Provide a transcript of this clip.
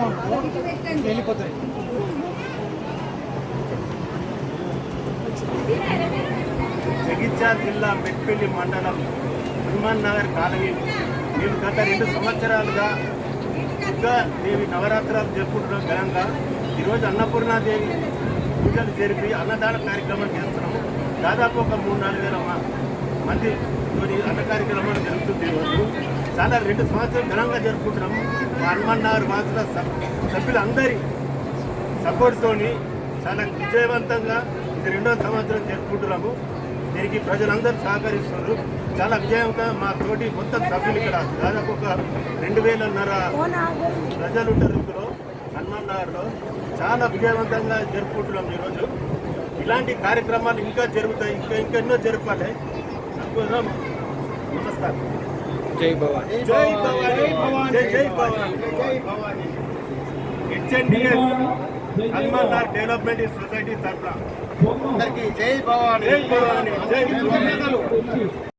పెట్టినాం వెళ్ళిపోతాయి. జగిత్యాల జిల్లా మెట్పల్లి మండలం హనుమాన్ నగర్ కాలనీ. మేము గత రెండు సంవత్సరాలుగా దుర్గా దేవి నవరాత్రాలు జరుపుకుంటున్న ఘనంగా. ఈరోజు అన్నపూర్ణాదేవి పూజలు జరిపి అన్నదాన కార్యక్రమం చేస్తున్నాము దాదాపు ఒక మూడు నాలుగు వేల మంది అన్న కార్యక్రమాలు జరుగుతుంది ఈరోజు. చాలా రెండు సంవత్సరాలు ఘనంగా జరుపుకుంటున్నాము మా మాత్రం సభ్యులందరి సపోర్ట్తోని చాలా విజయవంతంగా ఇది రెండో సంవత్సరం జరుపుకుంటున్నాము. దీనికి ప్రజలందరూ సహకరిస్తున్నారు. చాలా విజయంగా మా తోటి మొత్తం సభ్యులు ఇక్కడ దాదాపు ఒక రెండు వేలన్నర ప్రజలు ఉంటారు ఇందులో హనుమాన్ చాలా విజయవంతంగా జరుపుకుంటున్నాం ఈరోజు. ఇలాంటి కార్యక్రమాలు ఇంకా జరుగుతాయి ఇంకా ఇంకా ఎన్నో జరపాలి. అందుకోసం నమస్కారం. జై భవానీ. జై భవానీ. జై జై Bhavani. HNDS Hanuman development society తరఫున. అందరికీ జై భవానీ. జై భవానీ. జై భవానీ.